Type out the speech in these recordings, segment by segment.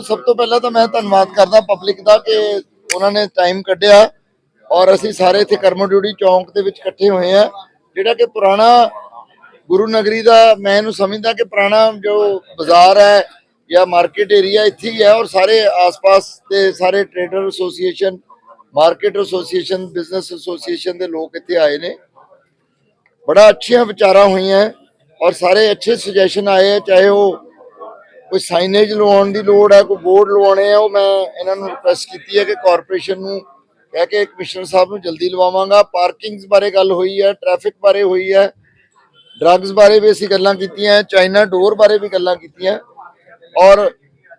ਦੇਖੋ ਸਭ ਤੋਂ ਪਹਿਲਾਂ ਤਾਂ ਮੈਂ ਧੰਨਵਾਦ ਕਰਦਾ ਪਬਲਿਕ ਦਾ ਕਿ ਉਹਨਾਂ ਨੇ ਟਾਈਮ ਕੱਢਿਆ ਔਰ ਅਸੀਂ ਸਾਰੇ ਇੱਥੇ ਕਰਮਡਿਊੜੀ ਚੌਂਕ ਦੇ ਵਿੱਚ ਇਕੱਠੇ ਹੋਏ ਆ ਜਿਹੜਾ ਕਿ ਪੁਰਾਣਾ ਗੁਰੂ ਨਗਰੀ ਦਾ ਮੈਂ ਇਹਨੂੰ ਸਮਝਦਾ ਕਿ ਪੁਰਾਣਾ ਜੋ ਬਾਜ਼ਾਰ ਹੈ ਜਾਂ ਮਾਰਕੀਟ ਏਰੀਆ ਇੱਥੇ ਹੀ ਹੈ ਔਰ ਸਾਰੇ ਆਸ-ਪਾਸ ਦੇ ਸਾਰੇ trader association market association business association ਦੇ ਲੋਕ ਇੱਥੇ ਆਏ ਨੇ। ਬੜਾ ਅੱਛੀਆਂ ਵਿਚਾਰਾਂ ਹੋਈਆਂ ਔਰ ਸਾਰੇ ਅੱਛੇ ਸੁਜੈਸ਼ਨ ਆਏ ਆ, ਚਾਹੇ ਉਹ ਕੋਈ ਸਾਈਨੇਜ ਲਵਾਉਣ ਦੀ ਲੋੜ ਹੈ, ਕੋਈ ਬੋਰਡ ਲਵਾਉਣੇ ਆ, ਉਹ ਮੈਂ ਇਹਨਾਂ ਨੂੰ ਰਿਕੁਐਸਟ ਕੀਤੀ ਹੈ ਕਿ ਕਾਰਪੋਰੇਸ਼ਨ ਨੂੰ ਕਹਿ ਕੇ ਕਮਿਸ਼ਨਰ ਸਾਹਿਬ ਨੂੰ ਜਲਦੀ ਲਵਾਵਾਂਗਾ। ਪਾਰਕਿੰਗਸ ਬਾਰੇ ਗੱਲ ਹੋਈ ਹੈ ਟ੍ਰੈਫਿਕ ਬਾਰੇ ਹੋਈ ਹੈ ਡਰੱਗਸ ਬਾਰੇ ਵੀ ਅਸੀਂ ਗੱਲਾਂ ਕੀਤੀਆਂ, ਚਾਈਨਾ ਡੋਰ ਬਾਰੇ ਵੀ ਗੱਲਾਂ ਕੀਤੀਆਂ। ਔਰ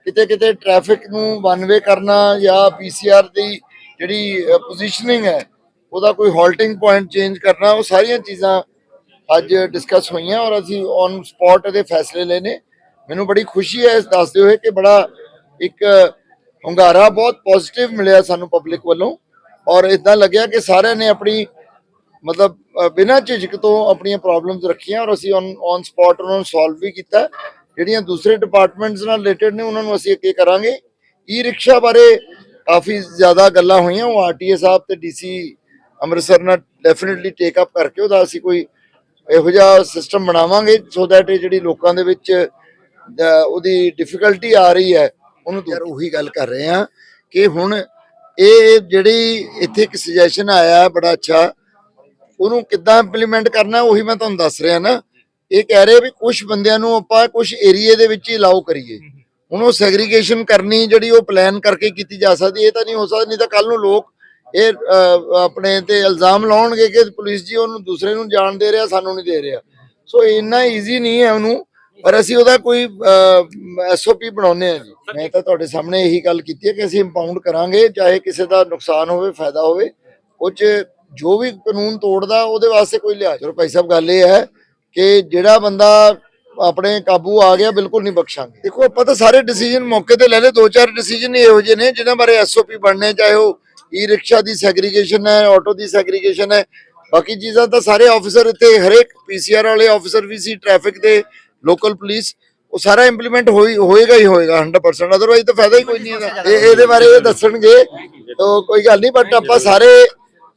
ਕਿਤੇ ਕਿਤੇ ਟ੍ਰੈਫਿਕ ਨੂੰ ਵਨਵੇ ਕਰਨਾ ਜਾਂ ਪੀਸੀਆਰ ਦੀ ਜਿਹੜੀ ਪੋਜੀਸ਼ਨਿੰਗ ਹੈ, ਉਹਦਾ ਕੋਈ ਹਾਲਟਿੰਗ ਪੁਆਇੰਟ ਚੇਂਜ ਕਰਨਾ, ਉਹ ਸਾਰੀਆਂ ਚੀਜ਼ਾਂ ਅੱਜ ਡਿਸਕਸ ਹੋਈਆਂ ਔਰ ਅਸੀਂ ਔਨ ਸਪੌਟ ਇਹਦੇ ਫੈਸਲੇ ਲਏ ਮੈਨੂੰ ਬੜੀ ਖੁਸ਼ੀ ਹੈ ਇਸ ਦੱਸਦੇ ਹੋਏ ਕਿ ਬੜਾ ਇੱਕ ਹੁੰਗਾਰਾ ਬਹੁਤ ਪੋਜ਼ਿਟਿਵ ਮਿਲਿਆ ਸਾਨੂੰ ਪਬਲਿਕ ਵੱਲੋਂ। ਔਰ ਇਦਾਂ ਲੱਗਿਆ ਕਿ ਸਾਰਿਆਂ ਨੇ ਆਪਣੀ, ਮਤਲਬ ਬਿਨਾਂ ਝਿਜਕ ਤੋਂ ਆਪਣੀਆਂ ਪ੍ਰੋਬਲਮਸ ਰੱਖੀਆਂ ਔਰ ਅਸੀਂ ਔਨ ਸਪੌਟ ਉਹਨਾਂ ਨੂੰ ਸੋਲਵ ਵੀ ਕੀਤਾ। ਜਿਹੜੀਆਂ ਦੂਸਰੇ ਡਿਪਾਰਟਮੈਂਟਸ ਨਾਲ ਰਿਲੇਟਡ ਨੇ, ਉਹਨਾਂ ਨੂੰ ਅਸੀਂ ਅੱਗੇ ਕਰਾਂਗੇ। ਈ ਰਿਕਸ਼ਾ ਬਾਰੇ ਕਾਫੀ ਜ਼ਿਆਦਾ ਗੱਲਾਂ ਹੋਈਆਂ। ਉਹ ਆਰਟੀਏ ਸਾਹਿਬ ਤੇ ਡੀਸੀ ਅੰਮ੍ਰਿਤਸਰ ਨਾਲ ਡੈਫੀਨਿਟਲੀ ਟੇਕ ਅਪ ਕਰਕੇ ਉਹਦਾ ਅਸੀਂ ਕੋਈ ਇਹੋ ਜਿਹਾ ਸਿਸਟਮ ਬਣਾਵਾਂਗੇ। ਸੋ ਦੈਟ ਇਹ ਜਿਹੜੀ ਲੋਕਾਂ ਦੇ ਵਿੱਚ ਉਹਦੀ ਡਿਫਿਕਲਟੀ ਆ ਰਹੀ ਹੈ ਉਹਨੂੰ ਯਾਰ ਉਹੀ ਗੱਲ ਕਰ ਰਹੇ ਆ ਕਿ ਹੁਣ ਇਹ ਜਿਹੜੀ ਇੱਥੇ ਇੱਕ ਸੁਜੈਸ਼ਨ ਆਇਆ ਬੜਾ ਅੱਛਾ ਉਹਨੂੰ ਕਿੱਦਾਂ ਇੰਪਲੀਮੈਂਟ ਕਰਨਾ ਉਹੀ ਮੈਂ ਤੁਹਾਨੂੰ ਦੱਸ ਰਿਹਾ ਨਾ। ਇਹ ਕਹਿ ਰਹੇ ਵੀ ਕੁਝ ਬੰਦਿਆਂ ਨੂੰ ਆਪਾਂ ਕੁਝ ਏਰੀਏ ਦੇ ਵਿੱਚ ਹੀ ਅਲਾਉ ਕਰੀਏ। ਹੁਣ ਉਹ ਸੈਗਰੀਗੇਸ਼ਨ ਕਰਨੀ ਜਿਹੜੀ ਉਹ ਪਲਾਨ ਕਰਕੇ ਕੀਤੀ ਜਾ ਸਕਦੀ ਇਹ ਤਾਂ ਨਹੀਂ ਹੋ ਸਕਦਾ ਨਹੀਂ ਤਾਂ ਕੱਲ ਨੂੰ ਲੋਕ ਇਹ ਆਪਣੇ ਤੇ ਇਲਜ਼ਾਮ ਲਾਉਣਗੇ ਕਿ ਪੁਲਿਸ ਜੀ ਉਹਨੂੰ ਦੂਸਰੇ ਨੂੰ ਜਾਣ ਦੇ ਰਿਹਾ ਸਾਨੂੰ ਨਹੀਂ ਦੇ ਰਿਹਾ। ਸੋ ਇੰਨਾ ਈਜ਼ੀ ਨਹੀਂ ਹੈ ਉਹਨੂੰ ਪਰ ਅਸੀਂ ਉਹਦਾ ਕੋਈ ਐਸਓਪੀ ਬਣਾਉਨੇ ਆ ਜੀ। ਮੈਂ ਤਾਂ ਤੁਹਾਡੇ ਸਾਹਮਣੇ ਇਹੀ ਗੱਲ ਕੀਤੀ ਹੈ ਕਿ ਅਸੀਂ ਇੰਪਾਊਂਡ ਕਰਾਂਗੇ, ਚਾਹੇ ਕਿਸੇ ਦਾ ਨੁਕਸਾਨ ਹੋਵੇ, ਫਾਇਦਾ ਹੋਵੇ। ਉਹ 'ਚ ਜੋ ਵੀ ਕਾਨੂੰਨ ਤੋੜਦਾ, ਉਹਦੇ ਵਾਸਤੇ ਕੋਈ ਲਿਹਾਜ਼ ਚਲੋ ਭਾਈ ਸਾਹਿਬ, ਗੱਲ ਇਹ ਹੈ ਕਿ ਜਿਹੜਾ ਬੰਦਾ ਆਪਣੇ ਕਾਬੂ ਆ ਗਿਆ, ਬਿਲਕੁਲ ਨਹੀਂ ਬਖਸ਼ਾਂਗੇ। ਦੇਖੋ, ਆਪਾਂ ਤਾਂ ਸਾਰੇ ਡਿਸੀਜਨ ਮੌਕੇ ਤੇ ਲੈ ਲਏ। ਦੋ ਚਾਰ ਡਿਸੀਜਨ ਇਹੋ ਜਿਹੇ ਨੇ ਜਿਨ੍ਹਾਂ ਬਾਰੇ ਐਸਓਪੀ ਬਣਨੇ, ਚਾਹੇ ਉਹ ਈ ਰਿਕਸ਼ਾ ਦੀ ਸੈਗਰੀਗੇਸ਼ਨ ਹੈ ਆਟੋ ਦੀ ਸੈਗਰੀਗੇਸ਼ਨ ਹੈ। ਬਾਕੀ ਚੀਜ਼ਾਂ ਤਾਂ ਸਾਰੇ ਆਫੀਸਰ ਇੱਥੇ, ਹਰੇਕ ਪੀਸੀਆਰ ਵਾਲੇ ਆਫੀਸਰ ਵੀ ਸੀ ਟ੍ਰੈਫਿਕ ਦੇ ਲੋਕਲ ਪੁਲਿਸ ਉਹ ਸਾਰਾ ਇੰਪਲੀਮੈਂਟ ਹੋਈ ਹੋਏਗਾ ਹੀ ਹੋਏਗਾ 100% ਅਦਰਵਾਈਜ਼ ਤਾਂ ਫਾਇਦਾ ਹੀ ਕੋਈ ਨਹੀਂ ਇਹਦਾ। ਇਹਦੇ ਬਾਰੇ ਇਹ ਦੱਸਣਗੇ, ਤਾਂ ਕੋਈ ਗੱਲ ਨਹੀਂ ਬਟ ਆਪਾਂ ਸਾਰੇ,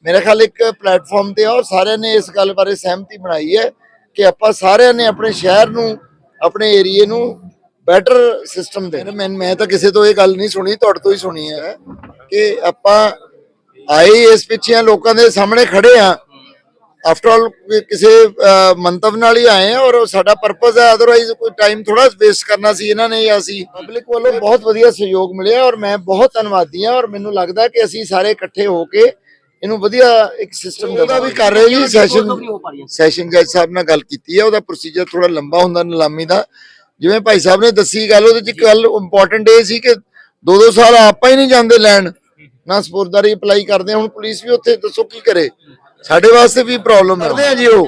ਮੇਰੇ ਖਿਆਲ ਇੱਕ ਪਲੇਟਫਾਰਮ ਤੇ ਔਰ ਸਾਰਿਆਂ ਨੇ ਇਸ ਗੱਲ ਬਾਰੇ ਸਹਿਮਤੀ ਬਣਾਈ ਹੈ ਕਿ ਆਪਾਂ ਸਾਰਿਆਂ ਨੇ ਆਪਣੇ ਸ਼ਹਿਰ ਨੂੰ, ਆਪਣੇ ਏਰੀਏ ਨੂੰ ਬੈਟਰ ਸਿਸਟਮ ਦੇ ਮੈਂ ਮੈਂ ਤਾਂ ਕਿਸੇ ਤੋਂ ਇਹ ਗੱਲ ਨਹੀਂ ਸੁਣੀ, ਤੁਹਾਡੇ ਤੋਂ ਹੀ ਸੁਣੀ ਹੈ ਕਿ ਆਪਾਂ ਆਏ ਇਸ ਪਿੱਛੇ ਲੋਕਾਂ ਦੇ ਸਾਹਮਣੇ ਖੜੇ ਆ ਆਫਟਰ ਆਲ ਕਿਸੇ ਮੰਤਵ ਨਾਲ ਹੀ ਆਏ ਆ ਔਰ ਸਾਡਾ ਪਰਪਸ ਹੈ ਅਦਰਵਾਈਜ਼ ਕੋਈ ਟਾਈਮ ਥੋੜਾ ਵੇਸਟ ਕਰਨਾ ਸੀ ਇਹਨਾਂ ਨੇ ਜਾਂ ਅਸੀਂ ਪਬਲਿਕ ਵੱਲੋਂ ਬਹੁਤ ਵਧੀਆ ਸਹਿਯੋਗ ਮਿਲਿਆ ਔਰ ਮੈਂ ਬਹੁਤ ਧੰਨਵਾਦੀ ਹਾਂ ਔਰ ਮੈਨੂੰ ਲੱਗਦਾ ਕਿ ਅਸੀਂ ਸਾਰੇ ਇਕੱਠੇ ਹੋ ਕੇ ਇਹਨੂੰ ਵਧੀਆ ਇੱਕ ਸਿਸਟਮ ਦਾ ਵੀ ਕਰ ਰਹੇ ਜੀ ਸੈਸ਼ਨ ਸੈਸ਼ਨ ਜੱਜ ਸਾਹਿਬ ਨਾਲ ਗੱਲ ਕੀਤੀ ਹੈ ਉਹਦਾ ਪ੍ਰੋਸੀਜਰ ਥੋੜਾ ਲੰਬਾ ਹੁੰਦਾ ਨਿਲਾਮੀ ਦਾ। ਜਿਵੇਂ ਭਾਈ ਸਾਹਿਬ ਨੇ ਦੱਸੀ ਗੱਲ ਉਹਦੇ ਚ ਇੱਕ ਗੱਲ ਇੰਪੋਰਟੈਂਟ ਇਹ ਸੀ ਕਿ ਦੋ ਦੋ ਸਾਲ ਆਪਾਂ ਹੀ ਨਹੀਂ ਜਾਂਦੇ ਲੈਣ। ਨਾ ਸਪੋਰਟਦਾਰੀ ਅਪਲਾਈ ਕਰਦੇ। ਹੁਣ ਪੁਲਿਸ ਵੀ ਉੱਥੇ ਦੱਸੋ ਕੀ ਕਰੇ। ਸਾਡੇ ਵਾਸਤੇ ਵੀ ਪ੍ਰੋਬਲਮ ਹੈ ਕਰਦੇ ਆ ਜੀ ਉਹ।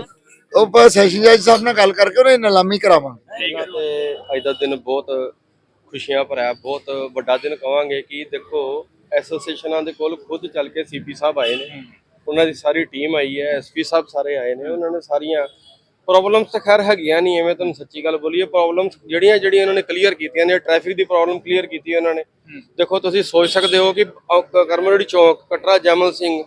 ਉਹ ਆਪਾਂ ਸੈਸ਼ਨ ਜੱਜ ਸਾਹਿਬ ਨਾਲ ਗੱਲ ਕਰਕੇ ਉਹਨੇ ਨਿਲਾਮੀ ਕਰਾਵਾਂਗੇ। ਤੇ ਅੱਜ ਦਾ ਦਿਨ ਬਹੁਤ ਖੁਸ਼ੀਆਂ ਭਰਿਆ ਬਹੁਤ ਵੱਡਾ ਦਿਨ ਕਵਾਂਗੇ ਕਿ ਦੇਖੋ ਐਸੋਸੀਏਸ਼ਨਾਂ ਦੇ ਕੋਲ ਖੁਦ ਚੱਲ ਕੇ ਸੀਪੀ ਸਾਹਿਬ ਆਏ ਨੇ। ਉਹਨਾਂ ਦੀ ਸਾਰੀ ਟੀਮ ਆਈ ਹੈ ਐਸਪੀ ਸਾਹਿਬ ਸਾਰੇ ਆਏ ਨੇ। ਉਹਨਾਂ ਨੇ ਸਾਰੀਆਂ ਪ੍ਰੋਬਲਮਸ ਤਾਂ ਖੈਰ ਹੈਗੀਆਂ ਨਹੀਂ ਐਵੇਂ ਤੁਹਾਨੂੰ ਸੱਚੀ ਗੱਲ ਬੋਲੀਏ। ਪ੍ਰੋਬਲਮਸ ਜਿਹੜੀਆਂ ਜਿਹੜੀਆਂ ਉਹਨਾਂ ਨੇ ਕਲੀਅਰ ਕੀਤੀਆਂ ਨੇ ਟ੍ਰੈਫਿਕ ਦੀ ਪ੍ਰੋਬਲਮ ਕਲੀਅਰ ਕੀਤੀ ਹੈ ਉਹਨਾਂ ਨੇ। ਦੇਖੋ ਤੁਸੀਂ ਸੋਚ ਸਕਦੇ ਹੋ ਕਿ ਕਰਮਰੜੀ ਚੌਕ ਕਟਰਾ ਜਮਲ ਸਿੰਘ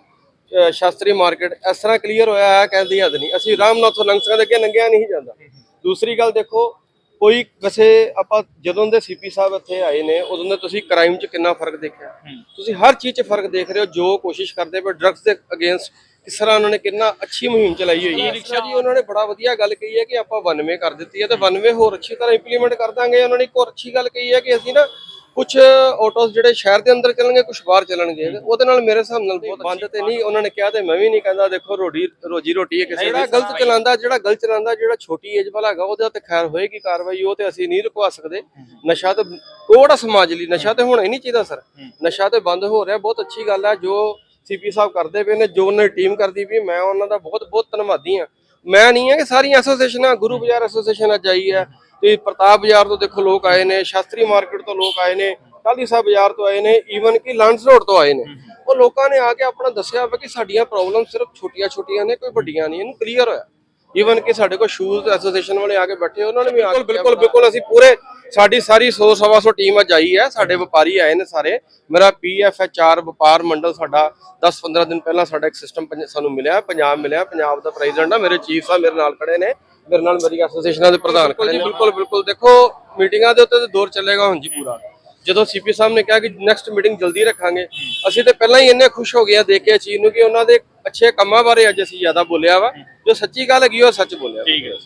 ਸ਼ਾਸਤਰੀ ਮਾਰਕੀਟ ਇਸ ਤਰ੍ਹਾਂ ਕਲੀਅਰ ਹੋਇਆ ਹੈ ਕਹਿੰਦੀ ਹੱਦ ਨਹੀਂ। ਅਸੀਂ ਰਾਮਨਾਥੋਂ ਲੰਘ ਸਕਦੇ ਕਿ ਲੰਘਿਆ ਨਹੀਂ ਜਾਂਦਾ। ਦੂਸਰੀ ਗੱਲ ਦੇਖੋ ਕੋਈ ਵੈਸੇ ਆਪਾਂ ਜਦੋਂ ਦੇ ਸੀਪੀ ਸਾਹਿਬ ਇੱਥੇ ਆਏ ਨੇ ਉਦੋਂ ਦੇ ਤੁਸੀਂ ਕ੍ਰਾਈਮ 'ਚ ਕਿੰਨਾ ਫ਼ਰਕ ਦੇਖਿਆ? ਤੁਸੀਂ ਹਰ ਚੀਜ਼ 'ਚ ਫ਼ਰਕ ਦੇਖ ਰਹੇ ਹੋ ਜੋ ਕੋਸ਼ਿਸ਼ ਕਰਦੇ ਪਏ ਡਰੱਗਸ ਦੇ ਅਗੇਂਸਟ ਕਿਸ ਤਰ੍ਹਾਂ ਉਹਨਾਂ ਨੇ ਕਿੰਨਾ ਅੱਛੀ ਮੁਹਿੰਮ ਚਲਾਈ ਹੋਈ ਹੈ। ਰਿਕਸ਼ਾ ਜੀ ਉਹਨਾਂ ਨੇ ਬੜਾ ਵਧੀਆ ਗੱਲ ਕਹੀ ਹੈ ਕਿ ਆਪਾਂ ਵਨਵੇ ਕਰ ਦਿੱਤੀ ਹੈ ਤੇ ਵਨਵੇ ਹੋਰ ਅੱਛੀ ਤਰ੍ਹਾਂ ਇੰਪਲੀਮੈਂਟ ਕਰ ਦਾਂਗੇ। ਉਹਨਾਂ ਨੇ ਇੱਕ ਹੋਰ ਅੱਛੀ ਗੱਲ ਕਹੀ ਹੈ ਕਿ ਅਸੀਂ ਨਾ ਕੁਝ ਆਟੋਸ ਜਿਹੜੇ ਸ਼ਹਿਰ ਦੇ ਅੰਦਰ ਚੱਲਣਗੇ ਕੁਝ ਬਾਹਰ ਚੱਲਣਗੇ ਉਹਦੇ ਨਾਲ ਮੇਰੇ ਹਿਸਾਬ ਨਾਲ ਬਹੁਤ ਬੰਦ ਤੇ ਨਹੀਂ ਉਹਨਾਂ ਨੇ ਕਿਹਾ ਤੇ ਮੈਂ ਵੀ ਨਹੀਂ ਕਹਿੰਦਾ ਦੇਖੋ ਰੋਟੀ ਰੋਜੀ ਰੋਟੀ ਹੈ ਕਿਸੇ ਦੀ। ਜਿਹੜਾ ਗਲਤ ਚਲਾਉਂਦਾ ਜਿਹੜਾ ਗਲਤ ਚਲਾਉਂਦਾ ਜਿਹੜਾ ਛੋਟੀ ਏਜ ਵਾਲਾ ਹੈਗਾ ਉਹਦੇ ਤੇ ਖੈਰ ਹੋਏਗੀ ਕਾਰਵਾਈ ਉਹ ਤੇ ਅਸੀਂ ਨਹੀਂ ਰੁਕਵਾ ਸਕਦੇ। ਨਸ਼ਾ ਤੇ ਕੋੜਾ ਸਮਾਜ ਲਈ ਨਸ਼ਾ ਤੇ ਹੋਣਾ ਹੀ ਨਹੀਂ ਚਾਹੀਦਾ ਸਰ। ਨਸ਼ਾ ਤੇ ਬੰਦ ਹੋ ਰਿਹਾ ਬਹੁਤ ਅੱਛੀ ਗੱਲ ਹੈ ਜੋ ਸੀਪੀ ਸਾਹਿਬ ਕਰਦੇ ਪਏ ਨੇ ਜੋ ਉਹਨਾਂ ਦੀ ਟੀਮ ਕਰਦੀ ਵੀ ਮੈਂ ਉਹਨਾਂ ਦਾ ਬਹੁਤ ਬਹੁਤ ਧੰਨਵਾਦੀ ਹਾਂ। ਮੈਂ ਨਹੀਂ ਹੈ ਕਿ ਸਾਰੀਆਂ ਐਸੋਸੀਏਸ਼ਨਾਂ ਗੁਰੂ ਬਾਜ਼ਾਰ ਐਸੋਸੀਏਸ਼ਨ ਅੱਜ ਆਈ ਹੈ ਤੇ ਪ੍ਰਤਾਪ ਬਾਜ਼ਾਰ ਤੋਂ ਦੇਖੋ ਲੋਕ ਆਏ ਨੇ ਸ਼ਾਸਤਰੀ ਮਾਰਕੀਟ ਤੋਂ ਲੋਕ ਆਏ ਨੇ ਕਾਲੀ ਸਾਹਿਬ ਬਾਜ਼ਾਰ ਤੋਂ ਆਏ ਨੇ ਈਵਨ ਕਿ ਲਾਂਸ ਰੋਡ ਤੋਂ ਆਏ ਨੇ। ਉਹ ਲੋਕਾਂ ਨੇ ਆ ਕੇ ਆਪਣਾ ਦੱਸਿਆ ਵਾ ਕਿ ਸਾਡੀਆਂ ਪ੍ਰੋਬਲਮ ਸਿਰਫ ਛੋਟੀਆਂ-ਛੋਟੀਆਂ ਨੇ ਕੋਈ ਵੱਡੀਆਂ ਨਹੀਂ ਇਹਨੂੰ ਕਲੀਅਰ ਹੋਇਆ। ਈਵਨ ਕਿ ਸਾਡੇ ਕੋਲ ਸ਼ੂਜ਼ ਐਸੋਸੀਏਸ਼ਨ ਵਾਲੇ ਆ ਕੇ ਬੈਠੇ ਉਹਨਾਂ ਨੇ ਵੀ ਆ ਕੇ ਬਿਲਕੁਲ ਬਿਲਕੁਲ ਅਸੀਂ ਪੂਰੇ ਸਾਡੀ ਸਾਰੀ 100 ਸਵਾ ਸੌ ਟੀਮ ਅੱਜ ਆਈ ਹੈ ਸਾਡੇ ਵਪਾਰੀ ਆਏ ਨੇ ਸਾਰੇ। ਮੇਰਾ ਪੀਐਫਐਚਆਰ ਵਪਾਰ ਮੰਡਲ ਸਾਡਾ 10-15 ਦਿਨ ਪਹਿਲਾਂ ਸਾਡਾ ਇੱਕ ਸਿਸਟਮ ਸਾਨੂੰ ਮਿਲਿਆ ਪੰਜਾਬ ਮਿਲਿਆ ਪੰਜਾਬ ਦਾ ਪ੍ਰੈਜ਼ੀਡੈਂਟ ਆ ਮੇਰੇ ਚੀਫ ਸਾਹਿਬ ਮੇਰੇ ਨਾਲ ਖੜੇ ਨੇ ਮੇਰੇ ਨਾਲ ਮੇਰੀ ਐਸੋਸੀਏਸ਼ਨਾਂ ਦੇ ਪ੍ਰਧਾਨ ਖੜੇ ਨੇ। ਬਿਲਕੁਲ ਬਿਲਕੁਲ ਦੇਖੋ ਮੀਟਿੰਗਾਂ ਦੇ ਉੱਤੇ ਤਾਂ ਦੌਰ ਚੱਲੇਗਾ ਹੁਣ ਜੀ ਪੂਰਾ। ਜਦੋਂ ਸੀਪੀ ਸਾਹਿਬ ਨੇ ਕਿਹਾ ਕਿ ਨੈਕਸਟ ਮੀਟਿੰਗ ਜਲਦੀ ਰੱਖਾਂਗੇ ਅਸੀਂ ਤੇ ਪਹਿਲਾਂ ਹੀ ਇੰਨੇ ਖੁਸ਼ ਹੋ ਗਏ ਆ ਦੇਖ ਕੇ ਚੀਜ਼ ਨੂੰ ਕਿ ਉਹਨਾਂ ਦੇ ਅੱਛੇ ਕੰਮਾਂ ਬਾਰੇ ਅੱਜ ਅਸੀਂ ਜ਼ਿਆਦਾ ਬੋਲਿਆ ਵਾ ਜੋ ਸੱਚੀ ਗੱਲ ਹੈਗੀ ਉਹ ਸੱਚ ਬੋਲਿਆ। ਠੀਕ ਹੈ